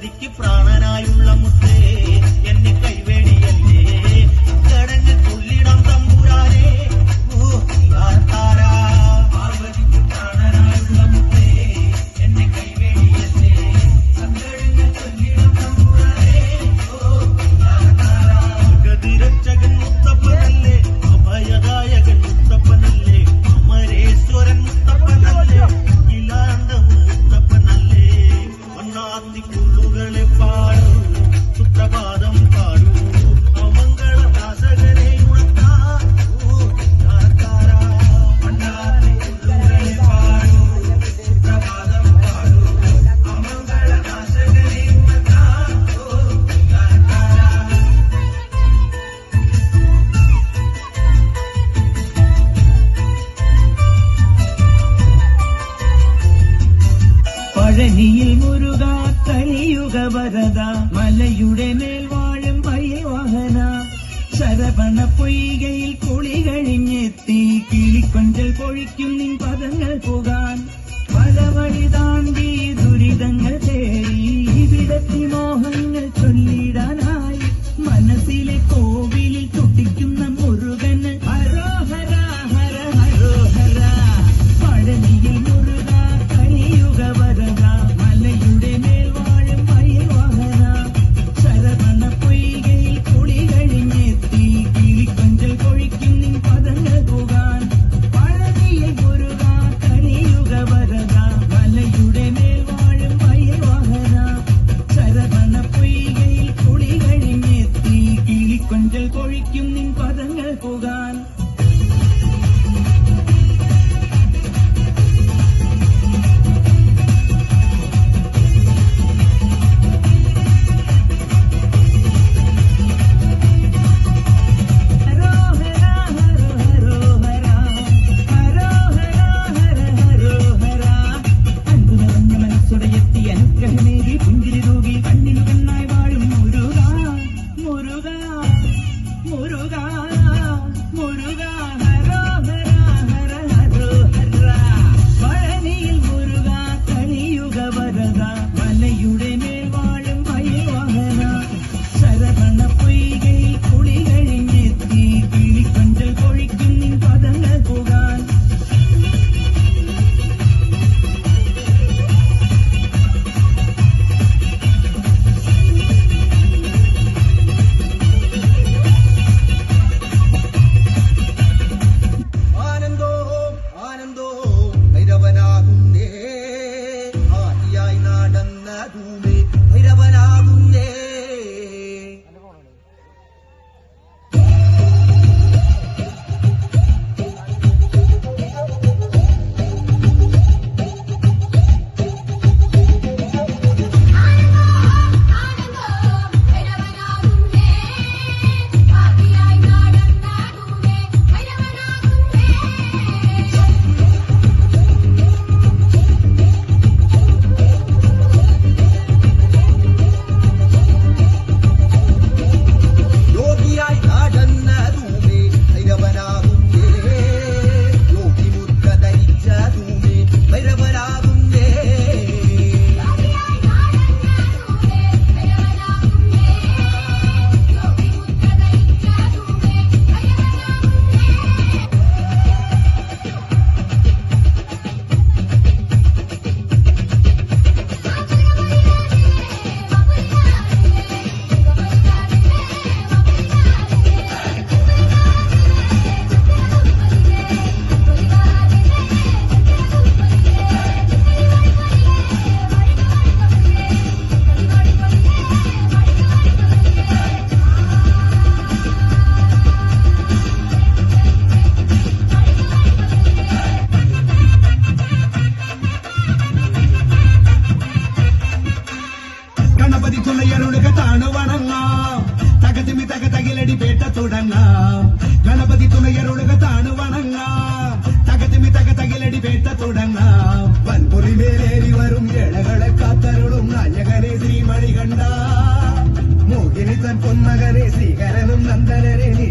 ഭഗവതിക്ക് പ്രാണനായുള്ള മുത്തേ എന്നെ കൈ ശരദ മലയുടെ മേൽ വാഴും പയ്യവാഹന. ശരവണ പൊയ്കയിൽ കുളി കഴിഞ്ഞെത്തി. കിളിക്കൊഞ്ചൽ പൊഴിക്കും നിൻ പദങ്ങൾ പോകാൻ. പലവഴി താണ്ടി يعدو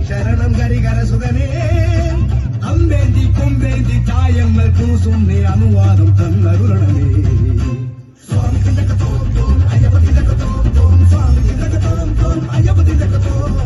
சரணம் கரிகர சுகனே அம்பேந்தி கொம்பேந்தி தாயம்மல் கூசும்னே அனுவாதம் தன்னருளனே சுவாமி கிண்டக்கத்தோம் தோம் ஐயப்ப கிண்டக்கத்தோம் தோம் சுவாமி கிண்டக்கத்தோம் தோம் ஐயப்ப கிண்டக்கத்தோம்